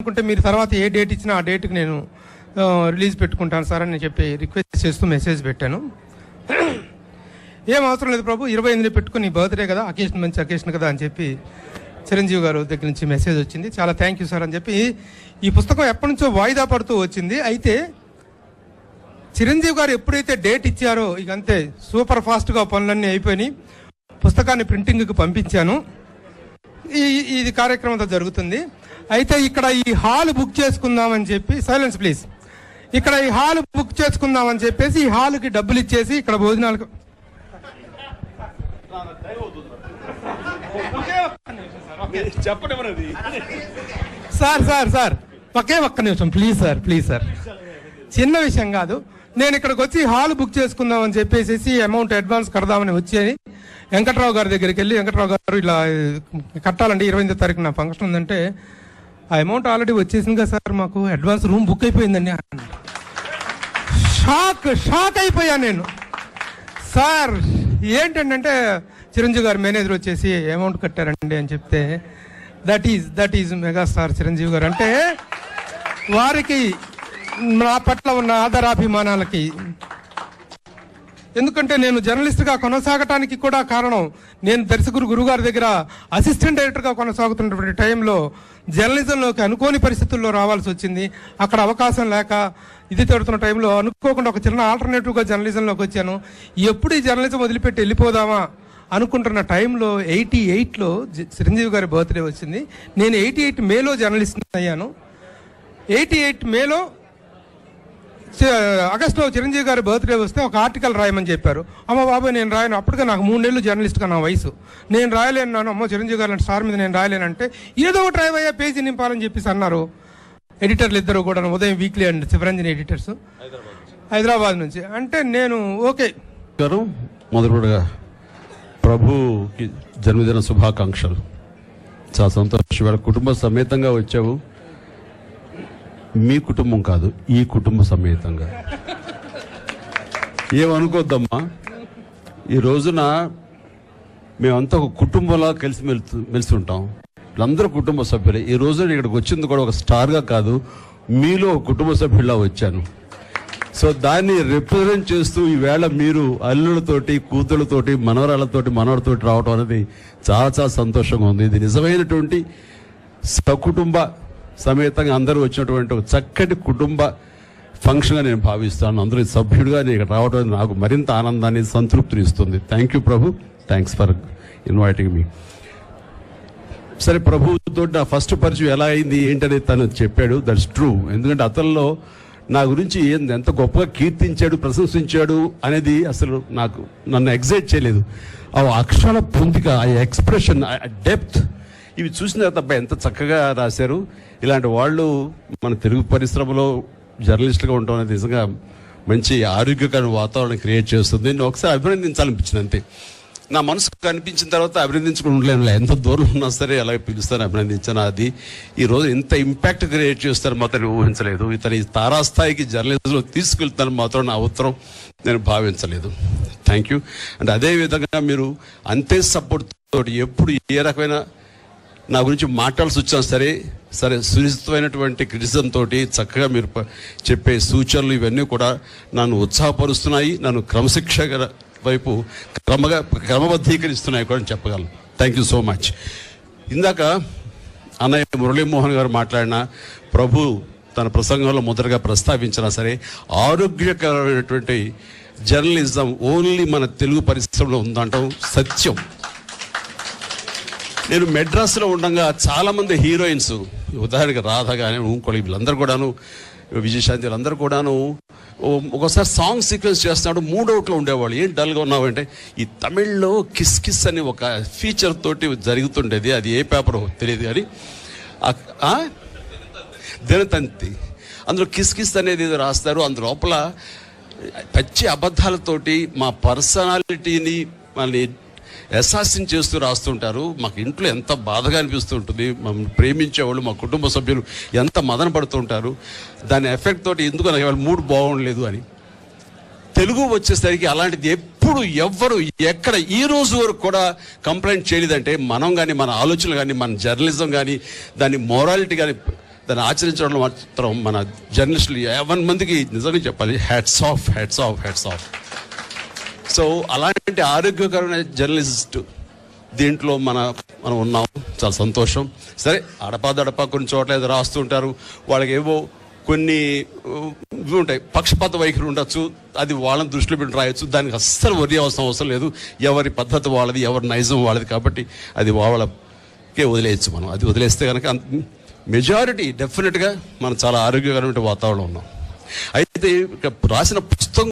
అనుకుంటే మీరు తర్వాత ఏ డేట్ ఇచ్చినా ఆ డేట్కి నేను రిలీజ్ పెట్టుకుంటాను సార్ అని చెప్పి రిక్వెస్ట్ చేస్తూ మెసేజ్ పెట్టాను. ఏం అవసరం లేదు ప్రభు ఇరవై ఎనిమిది పెట్టుకుని బర్త్డే కదా అకేషన్ మంచి అకేషన్ కదా అని చెప్పి చిరంజీవి గారు దగ్గర నుంచి మెసేజ్ వచ్చింది. చాలా థ్యాంక్ యూ సార్ అని చెప్పి ఈ పుస్తకం ఎప్పటి నుంచో వాయిదా పడుతూ వచ్చింది. అయితే చిరంజీవి గారు ఎప్పుడైతే డేట్ ఇచ్చారో ఇక అంతే సూపర్ ఫాస్ట్గా పనులన్నీ అయిపోయినాయి. పుస్తకాన్ని ప్రింటింగ్కి పంపించాను. ఈ ఇది కార్యక్రమంతో జరుగుతుంది. అయితే ఇక్కడ ఈ హాల్ బుక్ చేసుకుందామని చెప్పి సైలెన్స్ ప్లీజ్ ఇక్కడ ఈ హాల్ బుక్ చేసుకుందామని చెప్పేసి ఈ హాల్కి డబ్బులు ఇచ్చేసి ఇక్కడ భోజనాలకు చెప్పండి సార్ సార్ సార్ ఒకే ఒక్క నిమిషం ప్లీజ్ సార్ ప్లీజ్ సార్ చిన్న విషయం కాదు. నేను ఇక్కడికి వచ్చి హాల్ బుక్ చేసుకుందామని చెప్పేసి అమౌంట్ అడ్వాన్స్ కడదామని వచ్చేది. వెంకట్రావు గారి దగ్గరికి వెళ్ళి వెంకట్రావు గారు ఇలా కట్టాలండి ఇరవై తారీఖు నా ఫంక్షన్ ఉందంటే ఆ అమౌంట్ ఆల్రెడీ వచ్చేసింది కదా సార్ మాకు అడ్వాన్స్ రూమ్ బుక్ అయిపోయిందండి. షాక్ షాక్ అయిపోయా నేను. సార్ ఏంటంటే చిరంజీవి గారు మేనేజర్ వచ్చేసి అమౌంట్ కట్టారండి అని చెప్తే that is that is megastar Chiranjeevi garu. అంటే వారికి నా పట్ల ఉన్న ఆదరాభిమానాలకి ఎందుకంటే నేను జర్నలిస్ట్గా కొనసాగటానికి కూడా కారణం నేను దర్శకుడు గురుగారి దగ్గర అసిస్టెంట్ డైరెక్టర్గా కొనసాగుతున్నటువంటి టైంలో జర్నలిజంలోకి అనుకోని పరిస్థితుల్లో రావాల్సి వచ్చింది. అక్కడ అవకాశం లేక ఇది తిడుతున్న టైంలో అనుకోకుండా ఒక చిన్న ఆల్టర్నేటివ్గా జర్నలిజంలోకి వచ్చాను. ఎప్పుడు ఈ జర్నలిజం వదిలిపెట్టి వెళ్ళిపోదామా అనుకుంటున్న టైంలో ఎయిటీ ఎయిట్లో చిరంజీవి గారి బర్త్డే వచ్చింది. నేను ఎయిటీ ఎయిట్ మేలో జర్నలిస్ట్ అయ్యాను. ఎయిటీ ఎయిట్ మేలో ఆగస్టులో చిరంజీవి గారి బర్త్డే వస్తే ఒక ఆర్టికల్ రాయమని చెప్పారు. అమ్మ బాబాయ్ నేను రాయను. అప్పటికే నాకు మూడేళ్ళు జర్నలిస్ట్గా నా వయసు. నేను రాయలేను అమ్మ చిరంజీవి గారి స్టార్ మీద నేను రాయలేనంటే ఏదో ఒకటి రాయవయ్యా పేజీ నింపాలని చెప్పేసి అన్నారు. ఎడిటర్లు ఇద్దరు కూడా Udayam weekly and Sivaranjan editors. Hyderabad నుంచి. అంటే నేను ఓకే. గారు మొదలుగా ప్రభుకి జన్మదిన శుభాకాంక్షలు. చాలా సంతోషం. కుటుంబ సమేతంగా వచ్చావు. మీ కుటుంబం కాదు ఈ కుటుంబ సమేతంగా. ఏమనుకోద్దమ్మా? ఈ రోజున మేమంతా ఒక కుటుంబంలా కలిసి మెలుతు మెలిసి ఉంటాం వీళ్ళందరూ కుటుంబ సభ్యులే. ఈ రోజున ఇక్కడికి వచ్చింది కూడా ఒక స్టార్గా కాదు మీలో ఒక కుటుంబ సభ్యుల్లా వచ్చాను. సో దాన్ని రిప్రజెంట్ చేస్తూ ఈవేళ మీరు అల్లులతోటి కూతుళ్ళతోటి మనవరాళ్ళతోటి మనవడితోటి రావడం అనేది చాలా చాలా సంతోషంగా ఉంది. ఇది నిజమైనటువంటి సకుటుంబ సమేతంగా అందరూ వచ్చినటువంటి ఒక చక్కటి కుటుంబ ఫంక్షన్గా నేను భావిస్తాను. అందరూ సభ్యుడిగా నేను ఇక్కడ రావడం అనేది నాకు మరింత ఆనందాన్ని సంతృప్తిని ఇస్తుంది. Thank you Prabhu. Thanks for inviting me సరే ప్రభుతో నా ఫస్ట్ పరిచయం ఎలా అయింది ఏంటనేది తను చెప్పాడు. దట్స్ ట్రూ ఎందుకంటే అతనిలో నా గురించి ఎంత గొప్పగా కీర్తించాడు ప్రశంసించాడు అనేది అసలు నాకు నన్ను ఎగ్జైట్ చేయలేదు. ఆ అక్షర పొందిక ఆ ఎక్స్ప్రెషన్ ఆ డెప్త్ ఇవి చూసిన తర్వాత ఎంత చక్కగా రాశారు. ఇలాంటి వాళ్ళు మన తెలుగు పరిశ్రమలో జర్నలిస్టులుగా ఉండటం అనేది నిజంగా మంచి ఆరోగ్యకరమైన వాతావరణం క్రియేట్ చేస్తుంది. నేను ఒకసారి అభినందించాలనిపించింది అంతే. నా మనసు కనిపించిన తర్వాత అభినందించుకుని ఉండలేను. ఎంత దూరం ఉన్నా సరే అలాగే పిలుస్తాను అభినందించాను అది. ఈరోజు ఇంత ఇంపాక్ట్ క్రియేట్ చేస్తారు మాత్రం ఊహించలేదు. ఇతని ఈ తారాస్థాయికి జర్నలిజంలో తీసుకెళ్తాను మాత్రం నా ఉత్తరం నేను భావించలేదు. థ్యాంక్ యూ అండ్ అదే విధంగా మీరు అంతే సపోర్ట్ తోటి ఎప్పుడు ఏ రకమైన నా గురించి మాట్లాడాల్సి వచ్చినా సరే సరే సునిశ్చితమైనటువంటి క్రిటిజం తోటి చక్కగా మీరు చెప్పే సూచనలు ఇవన్నీ కూడా నన్ను ఉత్సాహపరుస్తున్నాయి నన్ను క్రమశిక్ష వైపు క్రమగా క్రమబద్ధీకరిస్తున్నాయి కూడా చెప్పగలను. థ్యాంక్ యూ సో మచ్ ఇందాక అన్నయ్య మురళీమోహన్ గారు మాట్లాడిన ప్రభు తన ప్రసంగంలో మొదటగా ప్రస్తావించినా సరే ఆరోగ్యకరమైనటువంటి జర్నలిజం ఓన్లీ మన తెలుగు పరిశ్రమలో ఉందంటాం సత్యం. నేను మెడ్రాస్లో ఉండగా చాలామంది హీరోయిన్స్ ఉదాహరణకి రాధ కానీ ఇంకోటి వీళ్ళందరూ కూడాను విజయశాంతి వీళ్ళందరూ కూడాను ఒకసారి సాంగ్ సీక్వెన్స్ చేస్తున్నాడు మూడవుట్లో ఉండేవాళ్ళు. ఏం డల్గా ఉన్నావంటే ఈ తమిళ్ళో కిస్ కిస్ అని ఒక ఫీచర్ తోటి జరుగుతుండేది. అది ఏ పేపర్ తెలియదు కానీ దినతంతి. అందులో కిస్ కిస్ అనేది ఏదో రాస్తారు. అందు లోపల పచ్చి అబద్ధాలతోటి మా పర్సనాలిటీని మళ్ళీ అసాసిన్ చేస్తూ రాస్తుంటారు. మాకు ఇంట్లో ఎంత బాధగా అనిపిస్తుంటుంది. మమ్మల్ని ప్రేమించేవాళ్ళు మా కుటుంబ సభ్యులు ఎంత మదన పడుతుంటారు. దాని ఎఫెక్ట్ తోటి ఎందుకు నాకు ఇవాళ మూడ్ బాగుండలేదు అని. తెలుగు వచ్చేసరికి అలాంటిది ఎప్పుడు ఎవ్వరు ఎక్కడ ఈ రోజు వరకు కూడా కంప్లైంట్ చేయలేదంటే మనం కానీ మన ఆలోచనలు కానీ మన జర్నలిజం కానీ దాని మోరాలిటీ కానీ దాన్ని ఆచరించడం మాత్రం మన జర్నలిస్టులు ఎవరి మందికి నిజంగా చెప్పాలి hats off hats off hats off so అలాంటి ఆరోగ్యకరమైన జర్నలిస్ట్ దీంట్లో మన మనం ఉన్నాం. చాలా సంతోషం. సరే అడపా దడపా కొన్ని చోట్ల ఏదో రాస్తుంటారు. వాళ్ళకి ఏవో కొన్ని ఇవి ఉంటాయి. పక్షపాత వైఖరి ఉండొచ్చు. అది వాళ్ళని దృష్టిలో పెట్టి రాయొచ్చు. దానికి అస్సలు వరి అవసరం అవసరం లేదు. ఎవరి పద్ధతి వాళ్ళది ఎవరి నైజం వాళ్ళది కాబట్టి అది వాళ్ళకే వదిలేయచ్చు మనం. అది వదిలేస్తే కనుక మెజారిటీ డెఫినెట్గా మనం చాలా ఆరోగ్యకరమైన వాతావరణం ఉన్నాం. అయితే రాసిన పుస్తకం